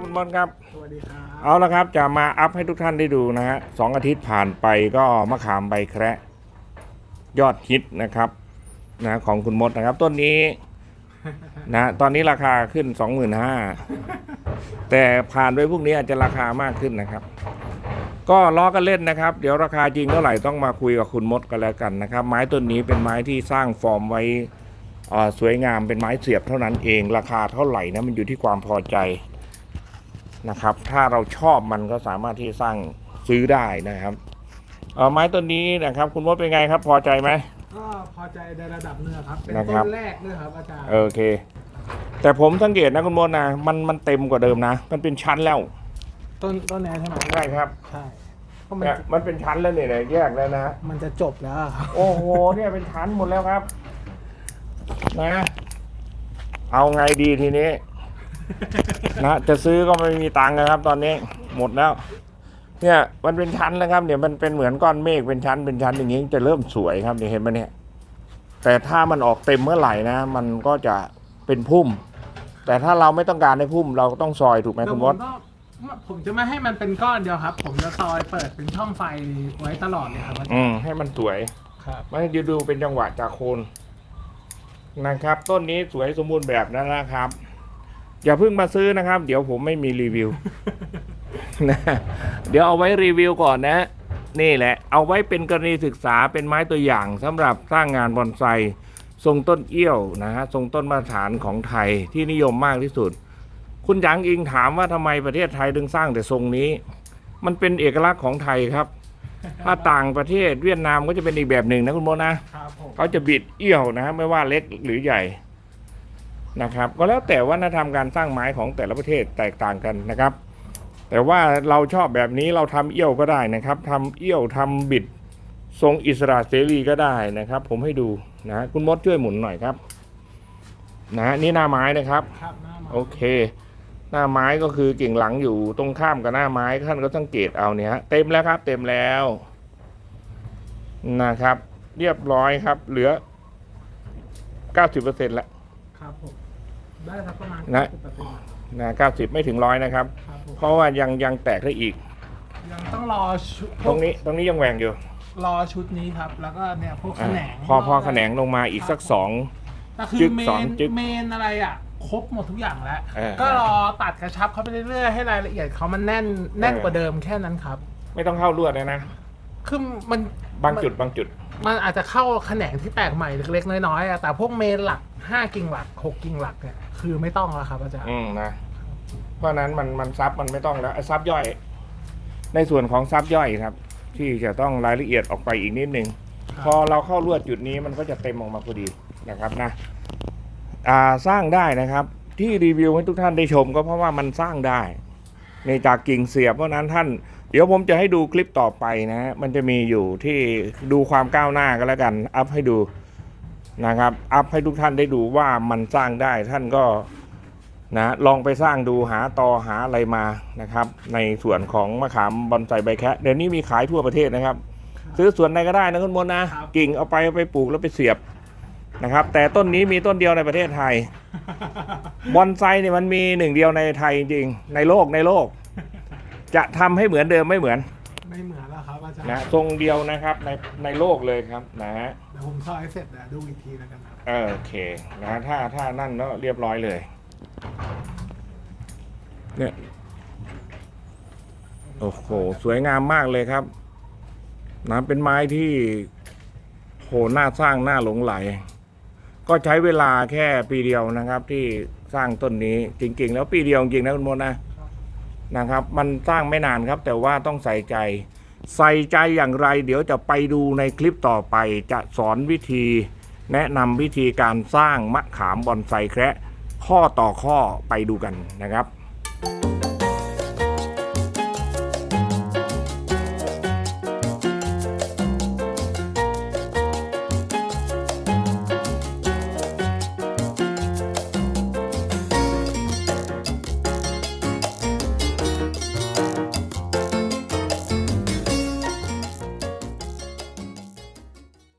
คุณมดครับ สวัสดีครับ เอาละครับจะมาอัพให้ทุกท่านได้ดูนะฮะสองอาทิตย์ผ่านไปก็มะขามใบแคระยอดฮิตนะครับนะของคุณมดนะครับ ต้นนี้นะตอนนี้ราคาขึ้น 25,000แต่ผ่านไปพวกนี้อาจจะราคามากขึ้นนะครับ ก็ล้อกันเล่นนะครับ เดี๋ยวราคาจริงเท่าไหร่ต้องมาคุยกับคุณมดกันแล้วกันนะครับ ไม้ต้นนี้เป็นไม้ที่สร้างฟอร์มไว้เอ่อสวยงามเป็นไม้เสียบเท่านั้นเอง ราคาเท่าไหร่นะมันอยู่ที่ความพอใจ นะครับ ถ้าเราชอบมันก็สามารถที่จะสร้างซื้อได้นะครับเอ่อไม้ต้นนี้นะครับ คุณมดเป็นไงครับ พอใจไหมก็พอใจในระดับหนึงครับ เป็นนะคต้รับนแรกด้วยครับอาจารย์โอเค แต่ผมสังเกตนะคุณมดนะมันมันเต็มกว่าเดิมนะ มันเป็นชั้นแล้ว ต้นต้นนี้ใช่ไหมใช่ครับใช่เพราะมันเนี่ยมันเป็นชั้นแล้วเนี่ยเนี่ยแยกแล้วนะมันจะจบแล้วอะครับโอ้โหเนี่ยเป็นชั้นหมดแล้วครับ นะ เอาไงดีทีนี้ นะจะซื้อก็ไม่มีตังค์นะครับ ตอนนี้หมดแล้ว เนี่ยมันเป็นชั้นแล้วครับเนี่ยมันเป็นเหมือนก้อนเมฆเป็นชั้นเป็นชั้นอย่างนี้จะเริ่มสวยครับเนี่ยเห็นไหมเนี่ย แต่ถ้ามันออกเต็มเมื่อไหร่นะ มันก็จะเป็นพุ่ม แต่ถ้าเราไม่ต้องการให้พุ่ม เราก็ต้องซอยถูกไหมเดี๋ยคุวณผมดก็ผมจะไม่ให้มันเป็นก้อนเดียวครับ ผมจะซอยเปิดเป็นช่องไฟไว้ตลอดเลยครับอาจารย์อืมให้มันสวยครับไม่ดูดูเป็นจังหวะจากโคนนะครับ ต้นนี้สวยสมบูรณ์แบบนะนะครับ อย่าเพิ่งมาซื้อนะครับ เดี๋ยวผมไม่มีรีวิวนะเดี๋ยวเอาไว้รีวิวก่อนนะ นี่แหละ เอาไว้เป็นกรณีศึกษาเป็นไม้ตัวอย่างสำหรับสร้างงานบอนไซทรงต้นเอี้ยวนะฮะทรงต้นมาตรฐานของไทยที่นิยมมากที่สุด คุณหยางอิงถามว่าทำไมประเทศไทยถึงสร้างแต่ทรงนี้ มันเป็นเอกลักษณ์ของไทยครับ ถ้าต่างประเทศเวียดนามก็จะเป็นอีกแบบหนึ่งนะคุณโมนะครับผมเขาจะบิดเอี้ยวนะฮะไม่ว่าเล็กหรือใหญ่ นะครับ ก็แล้วแต่วัฒนธรรมการสร้างไม้ของแต่ละประเทศแตกต่างกันนะครับ แต่ว่าเราชอบแบบนี้เราทำเอี้ยวก็ได้นะครับทำเอี้ยวทำบิดทรงอิสระเสรีก็ได้นะครับ ผมให้ดูนะคุณมดช่วยหมุนหน่อยครับ นะนี่หน้าไม้นะครับครับหน้ามาโอเค หน้าไม้ก็คือกิ่งหลังอยู่ตรงข้ามกับหน้าไม้ท่านก็สังเกตเอาเนี่ยฮะเต็มแล้วครับ เต็มแล้วนะครับ เรียบร้อยครับ เหลือ 90%แล้ว ครับผมได้สักประมาณนะ 90%นะ90ไม่ถึงร้อยนะครับ ครับผมเพราะว่ายังยังแตกได้อีก ยังต้องรอชุดตรงนี้ตรงนี้ยังแหว่งอยู่รอชุดนี้ครับ แล้วก็เนี่ยพวกแขอะนงพอพอแขนงลงมาอีกสักสอง แต่คืจึ๊อกเมสองนจึ๊กเมนอะไรอะ ครบหมดทุกอย่างแล้ว เออก็รอตัดกระชับเข้าไปเรื่อยๆ ให้รายละเอียดเขามันแน่นแน่นกว่าเดิมแค่นั้นครับ ไม่ต้องเข้าลวดเลยนะ คือมันบางจุดบางจุด มันอาจจะเข้าแขนงที่แตกใหม่เล็กๆ น้อยๆอะแต่พวกเมนหลัก 5กิ่งหลัก6กิ่งหลักเนี่ยคือไม่ต้องแล้วครับอาจารย์อืมนะเพราะฉะนั้นมันมันซับมันไม่ต้องแล้วไอ้ซับย่อย ในส่วนของซับย่อยครับ ที่จะต้องรายละเอียดออกไปอีกนิดนึง พอเราเข้าลวดจุดนี้มันก็จะเต็มออกมาพอดีนะครับนะอ่าสร้างได้นะครับ ที่รีวิวให้ทุกท่านได้ชม ก็เพราะว่ามันสร้างได้ในจากกิ่งเสียบเพราะฉะนั้นท่าน เดี๋ยวผมจะให้ดูคลิปต่อไปนะฮะมันจะมีอยู่ที่ดูความก้าวหน้าก็แล้วกัน อัพให้ดู นะครับอัพให้ทุกท่านได้ดูว่ามันสร้างได้ท่านก็นะลองไปสร้างดูหาตอหาอะไรมานะครับ ในส่วนของมะขามบอนไซใบแคะเดี๋ยวนี้มีขายทั่วประเทศนะครับ ซื้อสวนไหนก็ได้นะคุณมนต์นะกิ่งเอาไปเอาไปปลูกแล้วไปเสียบนะครับ แต่ต้นนี้มีต้นเดียวในประเทศไทยบอนไซเนี่ยมันมีหนึ่งเดียวในไทยจริงๆในโลกในโลก จะทำให้เหมือนเดิมไม่เหมือน ไม่เหมือนแล้วครับ อาจารย์นะทรงเดียวนะครับในในโลกเลยครับนะฮะเดี๋ยวผมซอยเสร็จเดี๋ยวดูอีกทีแล้วกันครับเออโอเคนะถ้าถ้านั่นแล้วเรียบร้อยเลย เนี่ยโอ้โหสวยงามมากเลยครับนะเป็นไม้ที่โหน่าสร้างน่าหลงไหล ก็ใช้เวลาแค่ปีเดียวนะครับ ที่สร้างต้นนี้จริง ๆ แล้วปีเดียวจริงๆนะคุณมดนะนะครับ มันสร้างไม่นานครับ แต่ว่าต้องใส่ใจ ใส่ใจอย่างไร เดี๋ยวจะไปดูในคลิปต่อไปจะสอนวิธี แนะนำวิธีการสร้างมะขามบอนไซแคระข้อต่อข้อไปดูกันนะครับ